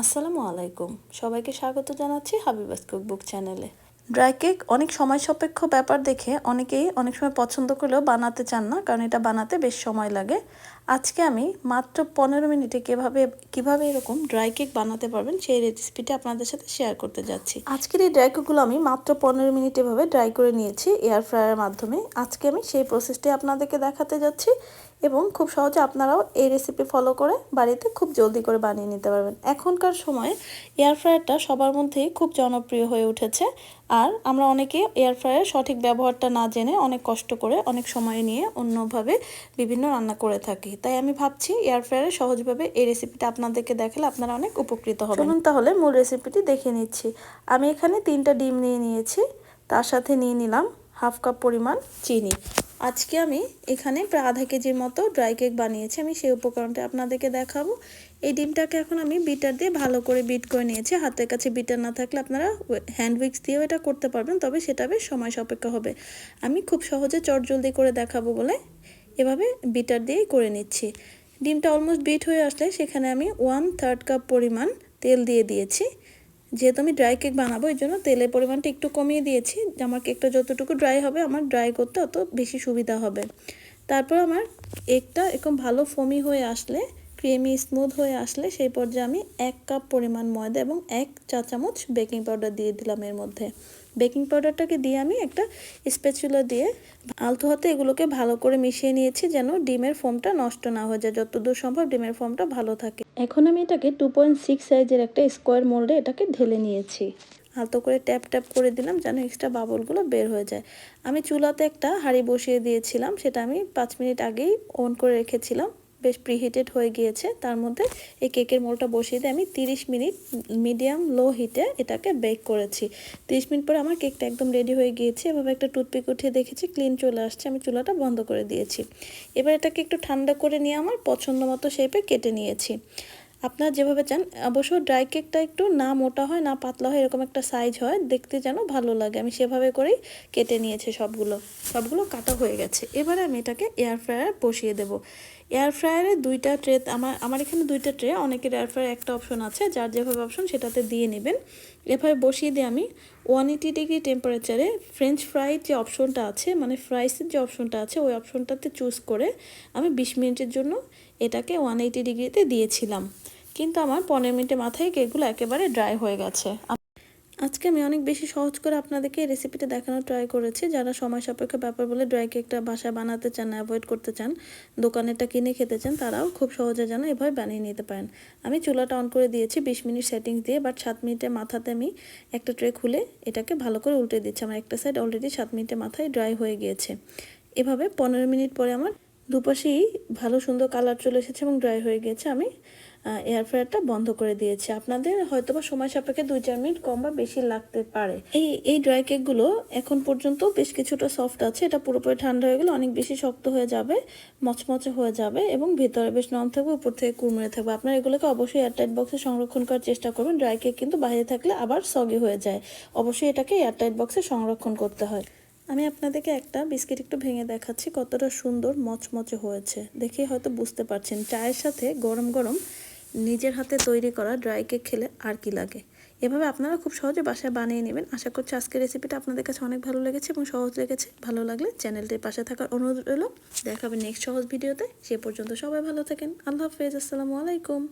আসসালামু আলাইকুম। সবাইকে স্বাগত জানাচ্ছি হাবিবাস কুকবুক চ্যানেলে। ড্রাই কেক অনেক সময় সাপেক্ষ ব্যাপার দেখে অনেকেই অনেক সময় পছন্দ করলেও বানাতে চান না, কারণ এটা বানাতে বেশ সময় লাগে। আজকে আমি মাত্র পনেরো মিনিটে কীভাবে কীভাবে এরকম ড্রাই কেক বানাতে পারবেন সেই রেসিপিটা আপনাদের সাথে শেয়ার করতে যাচ্ছি। আজকের এই ড্রাই কেকগুলো আমি মাত্র পনেরো মিনিট এভাবে ড্রাই করে নিয়েছি এয়ার ফ্রায়ারের মাধ্যমে। আজকে আমি সেই প্রসেসটি আপনাদেরকে দেখাতে যাচ্ছি। এবং খুব সহজে আপনারাও এই রেসিপি ফলো করে বাড়িতে খুব জলদি করে বানিয়ে নিতে পারবেন। এখনকার সময় এয়ার ফ্রায়ারটা সবার মধ্যেই খুব জনপ্রিয় হয়ে উঠেছে। আর আমরা অনেকে এয়ার ফ্রায়ার সঠিক ব্যবহারটা না জেনে অনেক কষ্ট করে, অনেক সময় নিয়ে অন্যভাবে বিভিন্ন রান্না করে থাকি। তাই আমি ভাবছি এয়ার ফ্রায়ারে সহজভাবে এই রেসিপিটা আপনাদেরকে দেখালে আপনারা অনেক উপকৃত হবেন। চলুন তাহলে মূল রেসিপিটি দেখে নিচ্ছি। আমি এখানে তিনটা ডিম নিয়ে নিয়েছি। তার সাথে নিয়ে নিলাম হাফ কাপ পরিমাণ চিনি। আজকে আমি এখানে প্রায় আধা কেজির মতো ড্রাই কেক বানিয়েছি। আমি সেই উপকরণটা আপনাদেরকে দেখাবো। এই ডিমটাকে এখন আমি বিটার দিয়ে ভালো করে বিট করে নিয়েছি। হাতের কাছে বিটার না থাকলে আপনারা হ্যান্ড উইক্স দিয়েও এটা করতে পারবেন, তবে সেটা বেশ সময় সাপেক্ষ হবে। আমি খুব সহজে চটজলদি করে দেখাবো বলে এভাবে বিটার দিয়েই করে নিচ্ছি। ডিমটা অলমোস্ট বিট হয়ে আসলে সেখানে আমি ওয়ান থার্ড কাপ পরিমাণ তেল দিয়ে দিয়েছি। যেহেতু আমি ড্রাই কেক বানাবো এই জন্য তেলের পরিমাণটা একটু কমিয়ে দিয়েছি। আমার কেকটা যতটুকু ড্রাই হবে, আমার ড্রাই করতে অত বেশি সুবিধা হবে। তারপর আমার কেকটা এরকম ভালো ফমি হয়ে আসলে ক্রিমি স্মুথ হয়ে আসলে, সেই পর্যায়ে আমি এক কাপ পরিমাণ ময়দা এবং এক চা চামচ বেকিং পাউডার দিয়ে দিলাম এর মধ্যে। বেকিং পাউডারটাকে দিয়ে আমি একটা স্পেচুলা দিয়ে আলতো হাতে এগুলোকে ভালো করে মিশিয়ে নিয়েছি যেন ডিমের ফোমটা নষ্ট না হয়ে যায়। যতদূর সম্ভব ডিমের ফোমটা ভালো থাকে। এখন আমি এটাকে টু পয়েন্ট সিক্স সাইজের একটা স্কোয়ার মোল্ডে এটাকে ঢেলে নিয়েছি। আলতো করে ট্যাপ ট্যাপ করে দিলাম যেন এক্সট্রা বাবলগুলো বের হয়ে যায়। আমি চুলাতে একটা হাঁড়ি বসিয়ে দিয়েছিলাম, সেটা আমি পাঁচ মিনিট আগেই অন করে রেখেছিলাম। বেশ প্রিহিটেড হয়ে গিয়েছে। তার মধ্যে এই কেকের মোলটা বসিয়ে দিয়ে আমি 30 মিনিট মিডিয়াম লো হিটে এটাকে বেক করেছি। 30 মিনিট পরে আমার কেকটা একদম রেডি হয়ে গিয়েছে। এভাবে একটা টুথপিক উঠিয়ে দেখেছি ক্লিন চলে আসছে। আমি চুলাটা বন্ধ করে দিয়েছি। এবার এটাকে একটু ঠান্ডা করে নিয়ে আমার পছন্দ মতো শেপে কেটে নিয়েছি। আপনারা যেভাবে চান, অবশ্য ড্রাই কেকটা একটু না মোটা হয়, না পাতলা হয়, এরকম একটা সাইজ হয়, দেখতে যেন ভালো লাগে। আমি সেভাবে করেই কেটে নিয়েছি সবগুলো। সবগুলো কাটা হয়ে গেছে। এবারে আমি এটাকে এয়ার ফ্রায়ার বসিয়ে দেব। এয়ার ফ্রায়ারে দুইটা ট্রে আমার আমার এখানে দুইটা ট্রে অনেকের এয়ার ফ্রায়ার একটা অপশন আছে, যার যেভাবে অপশন সেটাতে দিয়ে নেবেন। এভাবে বসিয়ে দিয়ে আমি ওয়ান এইটি ডিগ্রি টেম্পারেচারে ফ্রেঞ্চ ফ্রাইর যে অপশনটা আছে মানে ফ্রাইসের যে অপশনটা আছে, ওই অপশনটাতে চুজ করে আমি বিশ মিনিটের জন্য এটাকে ওয়ান এইটি ডিগ্রিতে দিয়েছিলাম। কিন্তু আমার পনেরো মিনিটের মাথায় কেকগুলো একেবারে ড্রাই হয়ে গেছে। আজকে আমি অনেক বেশি সহজ করে আপনাদেরকে এই রেসিপিটা দেখানোর ট্রাই করেছি। যারা সময় সাপেক্ষ ব্যাপার বলে ড্রাই কেকটা বাসায় বানাতে চান অ্যাভয়েড করতে চান, দোকানেরটা কিনে খেতে চান, তারাও খুব সহজে যেন এভাবে বানিয়ে নিতে পারেন। আমি চুলাটা অন করে দিয়েছি বিশ মিনিট সেটিংস দিয়ে বাট সাত মিনিটের মাথাতে আমি একটা ট্রে খুলে এটাকে ভালো করে উল্টে দিচ্ছি। আমার একটা সাইড অলরেডি সাত মিনিটের মাথায় ড্রাই হয়ে গিয়েছে। এভাবে পনেরো মিনিট পরে আমার দুপাশেই ভালো সুন্দর কালার চলে এসেছে এবং ড্রাই হয়ে গিয়েছে। আমি এয়ার ফ্রায়ারটা বন্ধ করে দিয়েছি। আপনাদের হয়তো বা সময় সাপেক্ষে দুই চার মিনিট কম বা বেশি লাগতে পারে। এই এই ড্রাই কেকগুলো এখন পর্যন্ত বেশ কিছুটা সফট আছে। এটা পুরোপুরি ঠান্ডা হয়ে গেলে অনেক বেশি শক্ত হয়ে যাবে, মচমচে হয়ে যাবে এবং ভেতরে বেশ নরম থাকবে, উপর থেকে কুড়মুড়ে থাকবে। আপনারা এগুলোকে অবশ্যই এয়ারটাইট বক্সে সংরক্ষণ করার চেষ্টা করবেন। ড্রাই কেক কিন্তু বাইরে থাকলে আবার সগি হয়ে যায়। অবশ্যই এটাকে এয়ারটাইট বক্সে সংরক্ষণ করতে হয়। আমি আপনাদেরকে একটা বিস্কিট একটু ভেঙে দেখাচ্ছি, কতটা সুন্দর মচমচে হয়েছে। দেখে হয়তো বুঝতে পারছেন। চায়ের সাথে গরম গরম নিজের হাতে তৈরি করা ড্রাই কেক খেলে আর কি লাগে। এভাবে আপনারা খুব সহজে বাসায় বানিয়ে নেবেন। আশা করছি আজকের রেসিপিটা আপনাদের কাছে অনেক ভালো লেগেছে এবং সহজ লেগেছে। ভালো লাগলে চ্যানেলটির পাশে থাকার অনুরোধ রইল। দেখাবে নেক্সট সহজ ভিডিওতে সে পর্যন্ত সবাই ভালো থাকেন। আল্লাহ হাফেজ। আসসালামু আলাইকুম।